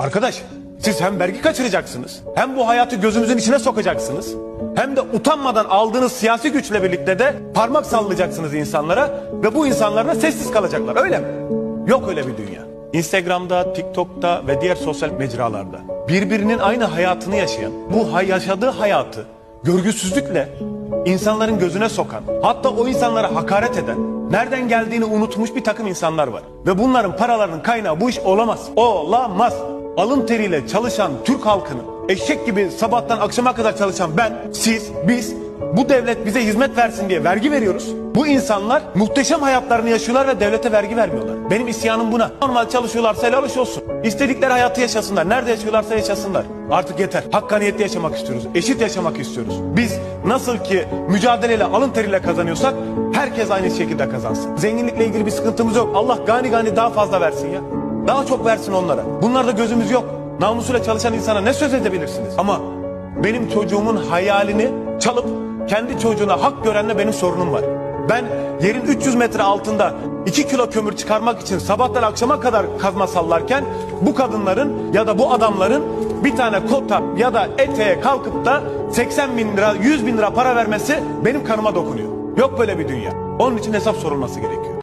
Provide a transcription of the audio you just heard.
Arkadaş siz hem vergi kaçıracaksınız hem bu hayatı gözümüzün içine sokacaksınız hem de utanmadan aldığınız siyasi güçle birlikte de parmak sallayacaksınız insanlara ve bu insanlar da sessiz kalacaklar öyle mi? Yok öyle bir dünya. Instagram'da, TikTok'ta ve diğer sosyal mecralarda birbirinin aynı hayatını yaşayan, bu yaşadığı hayatı görgüsüzlükle insanların gözüne sokan, hatta o insanlara hakaret eden, nereden geldiğini unutmuş bir takım insanlar var. Ve bunların paralarının kaynağı bu iş olamaz. Olamaz. Alın teriyle çalışan Türk halkının eşek gibi sabahtan akşama kadar çalışan ben, siz, biz bu devlet bize hizmet versin diye vergi veriyoruz. Bu insanlar muhteşem hayatlarını yaşıyorlar ve devlete vergi vermiyorlar. Benim isyanım buna. Normal çalışıyorlarsa helal hoş olsun. İstedikleri hayatı yaşasınlar. Nerede yaşıyorlarsa yaşasınlar. Artık yeter. Hakkaniyetli yaşamak istiyoruz. Eşit yaşamak istiyoruz. Biz nasıl ki mücadeleyle alın teriyle kazanıyorsak herkes aynı şekilde kazansın. Zenginlikle ilgili bir sıkıntımız yok. Allah gani gani daha fazla versin ya. Daha çok versin onlara. Bunlarda gözümüz yok. Namusuyla çalışan insana ne söz edebilirsiniz? Ama benim çocuğumun hayalini çalıp kendi çocuğuna hak görenle benim sorunum var. Ben yerin 300 metre altında 2 kilo kömür çıkarmak için sabahtan akşama kadar kazma sallarken bu kadınların ya da bu adamların bir tane kota ya da eteğe kalkıp da 80 bin lira 100 bin lira para vermesi benim kanıma dokunuyor. Yok böyle bir dünya. Onun için hesap sorulması gerekiyor.